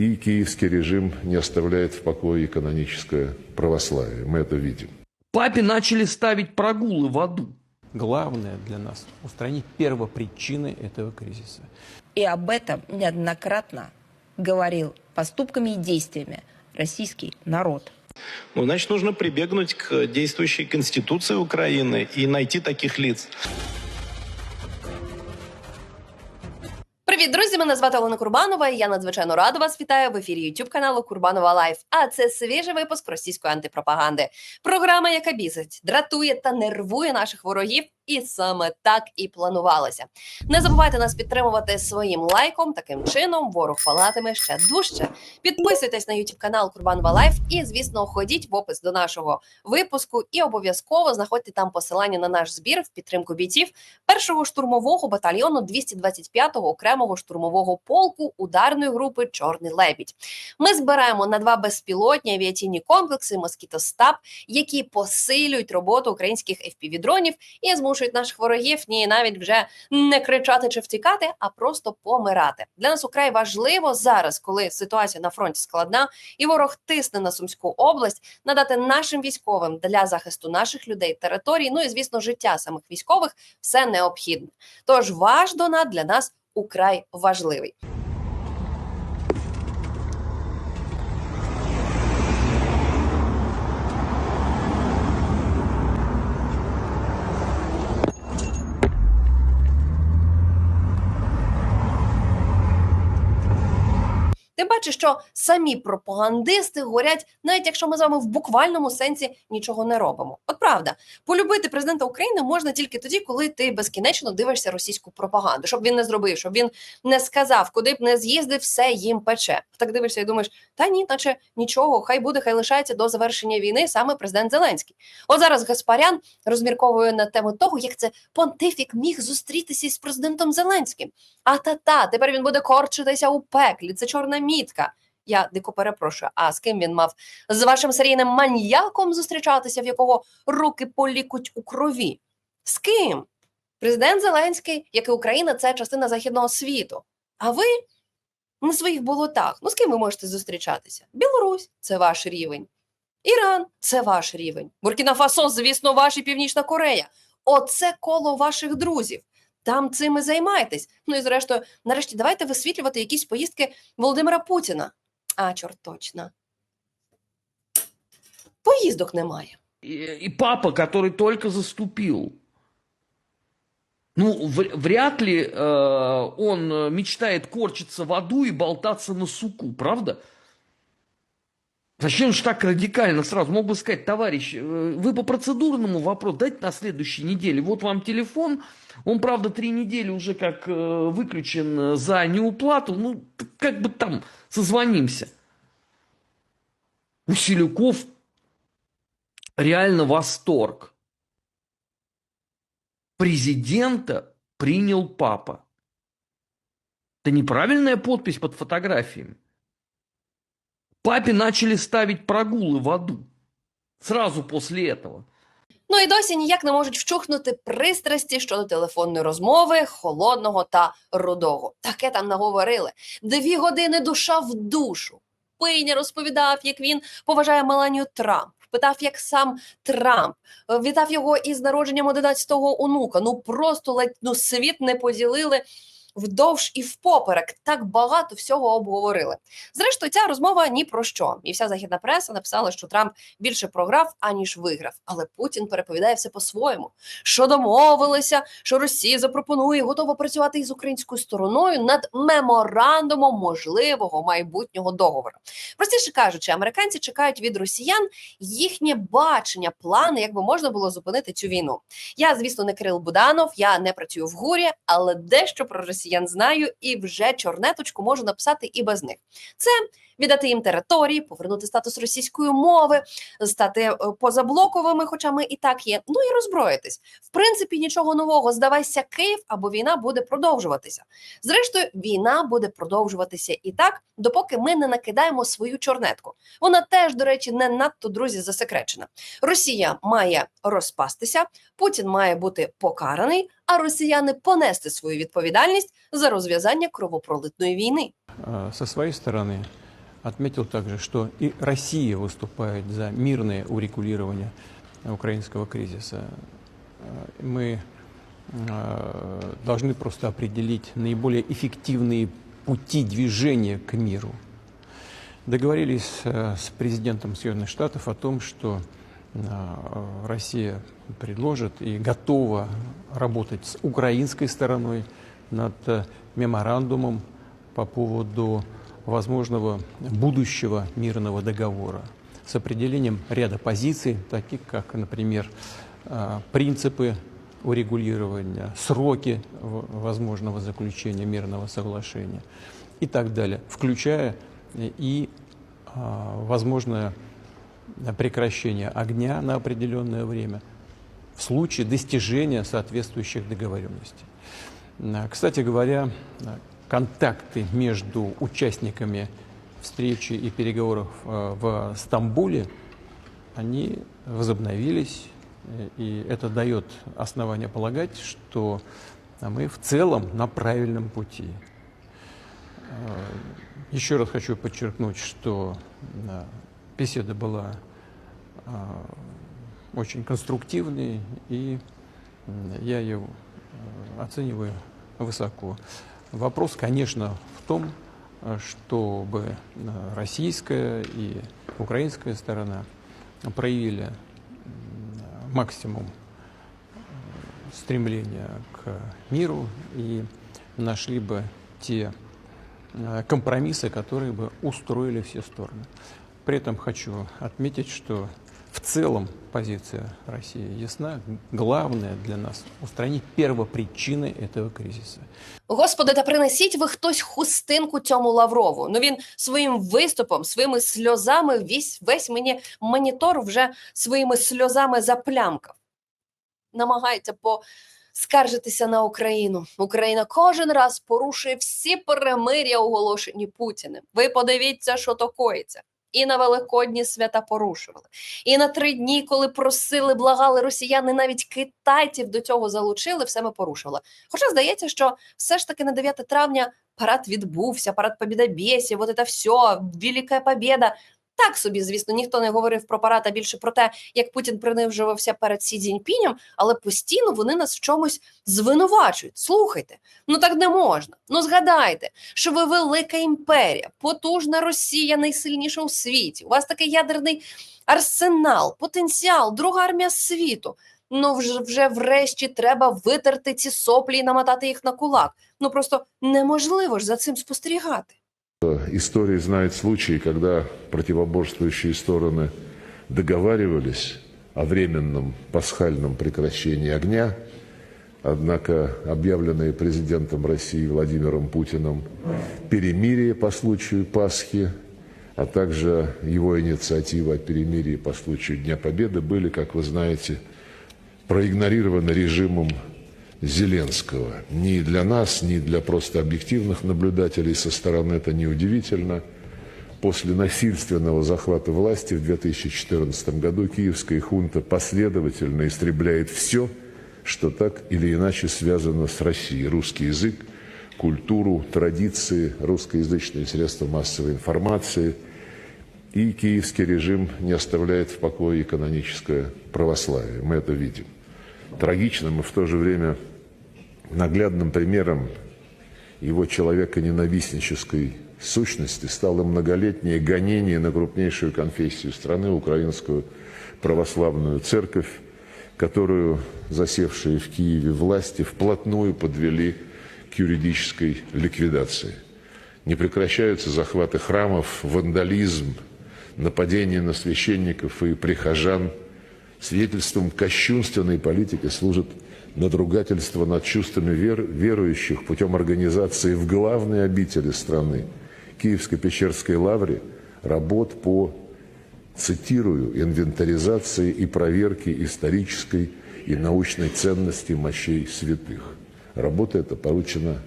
И киевский режим не оставляет в покое каноническое православие. Мы это видим. Папе начали ставить прогулы в аду. Главное для нас – устранить первопричины этого кризиса. И об этом неоднократно говорил поступками и действиями российский народ. Ну, значит, нужно прибегнуть к действующей Конституции Украины и найти таких лиц. Привіт, друзі! Мене звати Олена Курбанова. і Я надзвичайно рада вас вітаю в ефірі YouTube каналу Курбанова Лайф. А це свіжий випуск російської антипропаганди. Програма, яка бісить, дратує та нервує наших ворогів. І саме так і планувалося. Не забувайте нас підтримувати своїм лайком. Таким чином ворог палатиме ще дужче. Підписуйтесь на YouTube канал Курбанова Лайф і, звісно, ходіть в опис до нашого випуску і обов'язково знаходьте там посилання на наш збір в підтримку бійців першого штурмового батальйону 225-го окремого штурмового полку ударної групи Чорний лебідь. Ми збираємо на два безпілотні авіаційні комплекси Москіто Стаб, які посилюють роботу українських FPV-дронів і змушують наших ворогів ні навіть вже не кричати чи втікати, а просто помирати. Для нас украй важливо зараз, коли ситуація на фронті складна, і ворог тисне на Сумську область, надати нашим військовим для захисту наших людей, територій, ну і звісно, життя самих військових все необхідне. Тож ваш донат для нас украй важливий. Тим що самі пропагандисти говорять, навіть якщо ми з вами в буквальному сенсі нічого не робимо. От правда, полюбити президента України можна тільки тоді, коли ти безкінечно дивишся російську пропаганду, щоб він не зробив, щоб він не сказав, куди б не з'їздив, все їм пече. Так дивишся і думаєш, та ні, наче нічого, хай буде, хай лишається до завершення війни саме президент Зеленський. От зараз Гаспарян розмірковує на тему того, як це понтифік міг зустрітися із президентом Зеленським. А та-та, тепер він буде корчитися у пеклі. Це чорна мітка. Я дико перепрошую. А з ким він мав з вашим серійним маньяком зустрічатися, в якого руки полікуть у крові? З ким? Президент Зеленський, як і Україна, це частина західного світу. А ви на своїх болотах. Ну з ким ви можете зустрічатися? Білорусь це ваш рівень. Іран це ваш рівень. Буркіна Фасо, звісно, ваш і Північна Корея. Оце коло ваших друзів. Там цим і займайтесь. Ну і зрештою, нарешті, давайте висвітлювати якісь поїздки Володимира Путіна. А, чорт точно. Поїздок немає. И, и папа, который только заступил. Ну, в- вряд ли э, он э, мечтает корчиться в аду и болтаться на суку, правда? Зачем же так радикально сразу? Мог бы сказать, товарищ, э, вы по процедурному вопросу дайте на следующей неделе. Вот вам телефон, он, правда, три недели уже как э, выключен э, за неуплату. Ну, как бы там созвонимся. У Селюков реально восторг. Президента принял папа. Это неправильная подпись под фотографиями. Папе начали ставить прогулы в аду. Сразу после этого. Ну і досі ніяк не можуть вчухнути пристрасті щодо телефонної розмови холодного та рудого. Таке там наговорили. Дві години душа в душу. Пиня розповідав, як він поважає Меланію Трамп. Питав, як сам Трамп вітав його із народженням 11-го онука. Ну просто ледь ну, світ не поділили вдовж і впоперек. Так багато всього обговорили. Зрештою, ця розмова ні про що. І вся західна преса написала, що Трамп більше програв, аніж виграв. Але Путін переповідає все по-своєму. Що домовилися, що Росія запропонує готова працювати із українською стороною над меморандумом можливого майбутнього договору. Простіше кажучи, американці чекають від росіян їхнє бачення, плани, як би можна було зупинити цю війну. Я, звісно, не Кирил Буданов, я не працюю в гурі, але дещо про росіян знаю і вже чорнеточку можу написати і без них. Це віддати їм території, повернути статус російської мови, стати е, позаблоковими, хоча ми і так є. Ну і роззброїтись. В принципі, нічого нового. Здавайся, Київ або війна буде продовжуватися. Зрештою, війна буде продовжуватися і так, допоки ми не накидаємо свою чорнетку. Вона теж, до речі, не надто друзі засекречена. Росія має розпастися, Путін має бути покараний, а росіяни понести свою відповідальність за розв'язання кровопролитної війни. Со своей стороны отметил также, что и Россия выступает за мирное урегулирование украинского кризиса. Э, Мы э, должны просто определить наиболее эффективные пути движения к миру. Договорились э, с президентом Соединенных Штатов о том, что Россия предложит и готова работать с украинской стороной над меморандумом по поводу возможного будущего мирного договора с определением ряда позиций, таких как, например, э, принципы урегулирования, сроки возможного заключения мирного соглашения и так далее, включая и а, возможное прекращение огня на определенное время в случае достижения соответствующих договоренностей. А, Кстати говоря, а, контакты между участниками встречи и переговоров а, в Стамбуле, они возобновились, э, и это дает основание полагать, что мы в целом на правильном пути. Э, Еще раз хочу подчеркнуть, что да, беседа была а, очень конструктивной, и я ее э, оцениваю высоко. Вопрос, конечно, в том, э, чтобы э, российская и украинская сторона проявили максимум э, стремления к миру и нашли бы те компромиссы, которые бы устроили все стороны. При этом хочу отметить, что в целом позиция России ясна. Главное для нас устранить первопричины этого кризиса. Господи, та принесіть ви хтось хустинку цьому Лаврову. Ну він своїм виступом, своїми сльозами весь, весь мені монітор вже своїми сльозами заплямкав. Намагається поскаржитися на Україну. Україна кожен раз порушує всі перемир'я, оголошені Путіним. Ви подивіться, що то коїться. І на Великодні свята порушували. І на три дні, коли просили, благали росіяни, навіть китайців до цього залучили, все ми порушували. Хоча здається, що все ж таки на 9 травня парад відбувся, парад побідобєсів, от це все, велика побєда. Так собі, звісно, ніхто не говорив про парад, а більше про те, як Путін принижувався перед Сі Цзіньпінем, але постійно вони нас в чомусь звинувачують. Слухайте, ну так не можна. Ну згадайте, що ви велика імперія, потужна Росія, найсильніша у світі. У вас такий ядерний арсенал, потенціал, друга армія світу. Ну, вже, вже врешті треба витерти ці соплі і намотати їх на кулак. Ну просто неможливо ж за цим спостерігати. История знает случаи, когда противоборствующие стороны договаривались о временном пасхальном прекращении огня, однако объявленное президентом России Владимиром Путиным перемирие по случаю Пасхи, а также его инициатива о перемирии по случаю Дня Победы были, как вы знаете, проигнорированы режимом Зеленского. Ни для нас, ни для просто объективных наблюдателей со стороны это не удивительно. После насильственного захвата власти в 2014 году киевская хунта последовательно истребляет все, что так или иначе связано с Россией. Русский язык, культуру, традиции, русскоязычные средства массовой информации. И киевский режим не оставляет в покое каноническое православие. Мы это видим. Трагичным и в то же время наглядным примером его человеконенавистнической сущности стало многолетнее гонение на крупнейшую конфессию страны, украинскую православную церковь, которую засевшие в Киеве власти вплотную подвели к юридической ликвидации. Не прекращаются захваты храмов, вандализм, нападения на священников и прихожан. Свидетельством кощунственной политики служит надругательство над чувствами вер, верующих путем организации в главной обители страны, Киевско-Печерской лавре, работ по, цитирую, инвентаризации и проверке исторической и научной ценности мощей святых. Работа эта поручена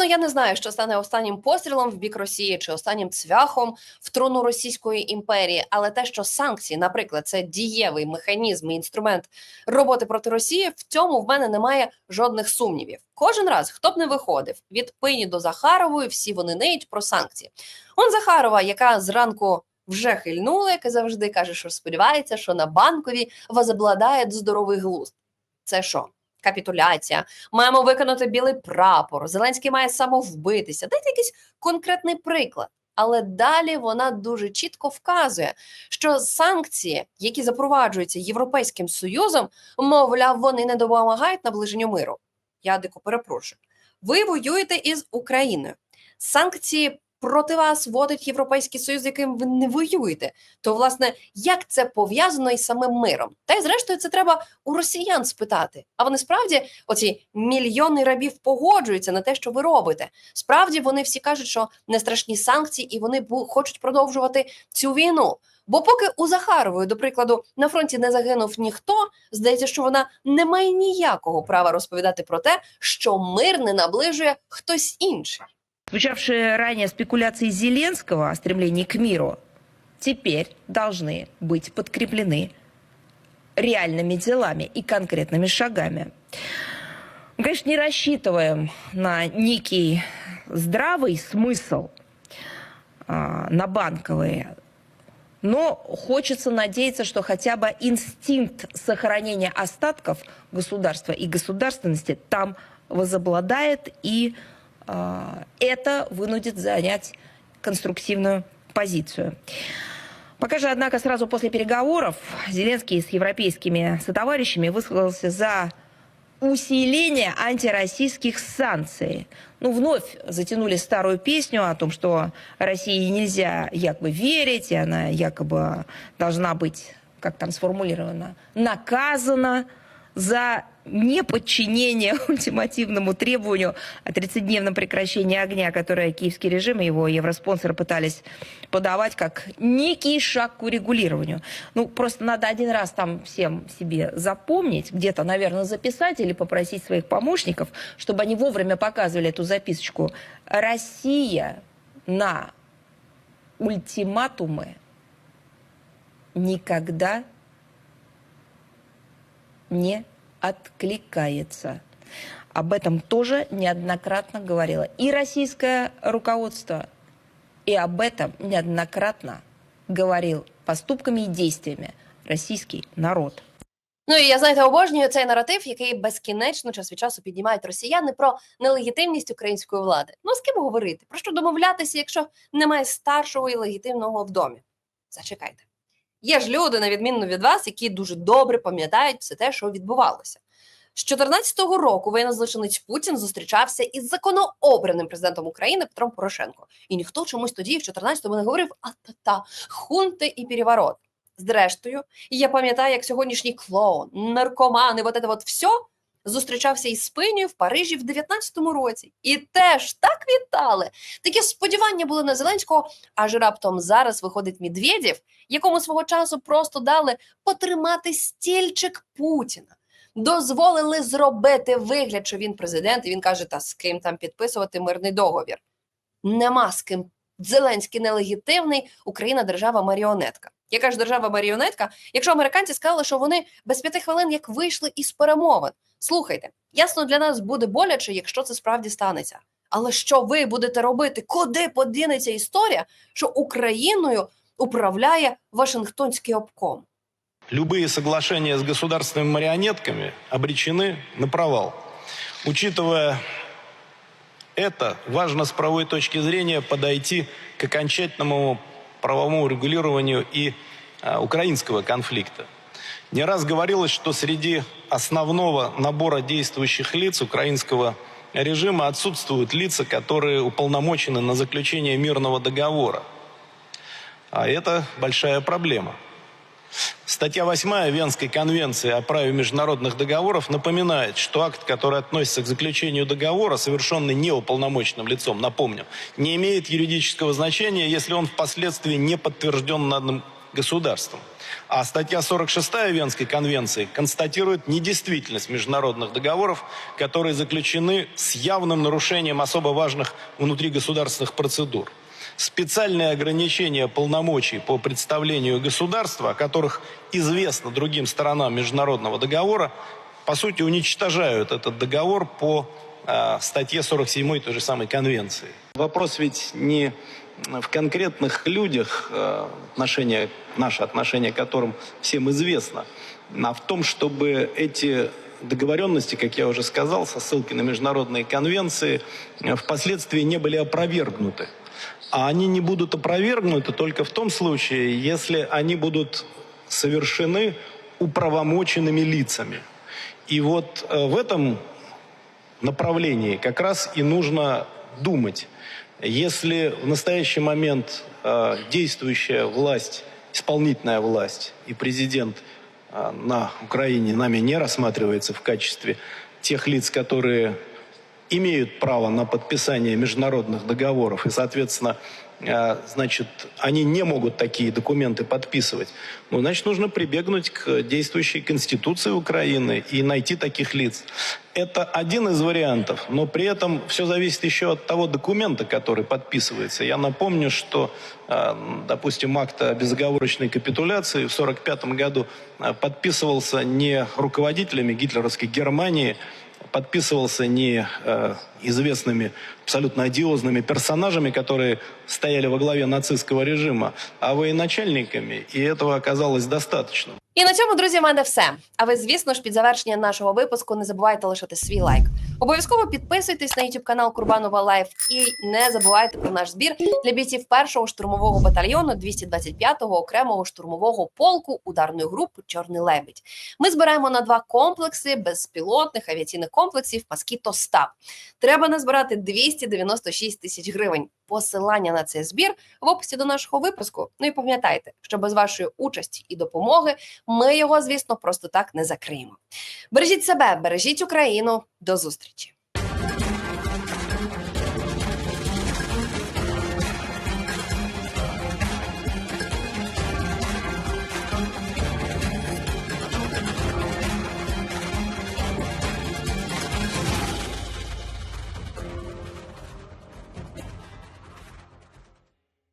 Чесно я не знаю, що стане останнім пострілом в бік Росії чи останнім цвяхом в труну Російської імперії, але те, що санкції, наприклад, це дієвий механізм і інструмент роботи проти Росії, в цьому в мене немає жодних сумнівів. Кожен раз, хто б не виходив від пині до Захарової, всі вони неють про санкції. Он Захарова, яка зранку вже хильнула, яка завжди каже, що сподівається, що на банкові возобладає здоровий глузд. Це що? Капітуляція, маємо виконати білий прапор. Зеленський має самовбитися. Дайте якийсь конкретний приклад. Але далі вона дуже чітко вказує, що санкції, які запроваджуються Європейським Союзом, мовляв, вони не допомагають наближенню миру. Я дико перепрошую. Ви воюєте із Україною. Санкції проти вас вводить Європейський Союз, з яким ви не воюєте. То, власне, як це пов'язано із самим миром? Та й зрештою, це треба у росіян спитати. А вони справді, оці мільйони рабів погоджуються на те, що ви робите. Справді вони всі кажуть, що не страшні санкції, і вони хочуть продовжувати цю війну. Бо поки у Захарової, до прикладу, на фронті не загинув ніхто, здається, що вона не має ніякого права розповідати про те, що мир не наближує хтось інший. Звучавшие ранее спекуляции Зеленского о стремлении к миру теперь должны быть подкреплены реальными делами и конкретными шагами. Мы, конечно, не рассчитываем на некий здравый смысл, а, на банковые, но хочется надеяться, что хотя бы инстинкт сохранения остатков государства и государственности там возобладает, и это вынудит занять конструктивную позицию. Пока же, однако, сразу после переговоров Зеленский с европейскими сотоварищами высказался за усиление антироссийских санкций. Ну, вновь затянули старую песню о том, что России нельзя якобы верить, и она якобы должна быть, как там сформулировано, наказана за неподчинение ультимативному требованию о 30-дневном прекращении огня, которое киевский режим и его евроспонсоры пытались подавать как некий шаг к урегулированию. Ну, просто надо один раз там всем себе запомнить, где-то, наверное, записать или попросить своих помощников, чтобы они вовремя показывали эту записочку. Россия на ультиматумы никогда не откликается. Об этом тоже неоднократно говорило и российское руководство, и об этом неоднократно говорил поступками и действиями российский народ. Ну і я знаєте, обожнюю цей наратив, який безкінечно час від часу піднімають росіяни про нелегітимність української влади. Ну з ким говорити? Про що домовлятися, якщо немає старшого і легітимного в домі? Зачекайте. Є ж люди, на відміну від вас, які дуже добре пам'ятають все те, що відбувалося. З 14-го року воєнозлочинець Путін зустрічався із законообраним президентом України Петром Порошенко. І ніхто чомусь тоді, в 14-му, не говорив а-та-та, хунти і переворот. Зрештою, я пам'ятаю, як сьогоднішній клоун, наркомани, вот це от все зустрічався із спиною в Парижі в 19-му році. І теж так вітали. Такі сподівання були на Зеленського, аж раптом зараз виходить Медведєв, якому свого часу просто дали потримати стільчик Путіна. Дозволили зробити вигляд, що він президент, і він каже: та з ким там підписувати мирний договір. Нема з ким. Зеленський нелегітимний, Україна держава маріонетка Яка ж держава маріонетка, якщо американці сказали, що вони без п'яти хвилин як вийшли із перемовин? Слухайте, ясно для нас буде боляче, якщо це справді станеться. Але що ви будете робити? Куди подінеться історія, що Україною управляє Вашингтонський обком? Любые соглашения с государственными марионетками обречены на провал. Учитывая это, важно с правовой точки зрения подойти к окончательному правовому регулированию и а, украинского конфликта. Не раз говорилось, что среди основного набора действующих лиц украинского режима отсутствуют лица, которые уполномочены на заключение мирного договора. А это большая проблема. Статья 8 Венской конвенции о праве международных договоров напоминает, что акт, который относится к заключению договора, совершенный неуполномоченным лицом, напомню, не имеет юридического значения, если он впоследствии не подтвержден над, государством. А статья 46 Венской конвенции констатирует недействительность международных договоров, которые заключены с явным нарушением особо важных внутригосударственных процедур. Специальные ограничения полномочий по представлению государства, о которых известно другим сторонам международного договора, по сути уничтожают этот договор по э, статье 47 той же самой конвенции. Вопрос ведь не в конкретных людях, э, отношение, наше отношение к которым всем известно, а в том, чтобы эти договоренности, как я уже сказал, со ссылкой на международные конвенции, э, впоследствии не были опровергнуты. А они не будут опровергнуты только в том случае, если они будут совершены управомоченными лицами. И вот э, в этом направлении как раз и нужно думать. Если в настоящий момент э, действующая власть, исполнительная власть и президент э, на Украине нами не рассматривается в качестве тех лиц, которые имеют право на подписание международных договоров, и, соответственно, э, значит, они не могут такие документы подписывать, ну, значит, нужно прибегнуть к действующей Конституции Украины и найти таких лиц. Это один из вариантов, но при этом все зависит еще от того документа, который подписывается. Я напомню, что, э, допустим, акт о безоговорочной капитуляции в 1945 году э, подписывался не руководителями гитлеровской Германии, подписывался не э, известными абсолютно одиозными персонажами, которые стояли во главе нацистского режима, а военачальниками, і этого оказалось достаточно. І на цьому, друзі, в мене все. А ви, звісно ж, під завершення нашого випуску не забувайте лишити свій лайк. Обов'язково підписуйтесь на YouTube канал Курбанова Лайф і не забувайте про наш збір для бійців першого штурмового батальйону 225-го окремого штурмового полку ударної групи Чорний лебідь. Ми збираємо на два комплекси безпілотних авіаційних комплексів Москіто 100. Треба назбирати 296 тисяч гривень. Посилання на цей збір в описі до нашого випуску. Ну і пам'ятайте, що без вашої участі і допомоги ми його, звісно, просто так не закриємо. Бережіть себе, бережіть Україну. До зустрічі!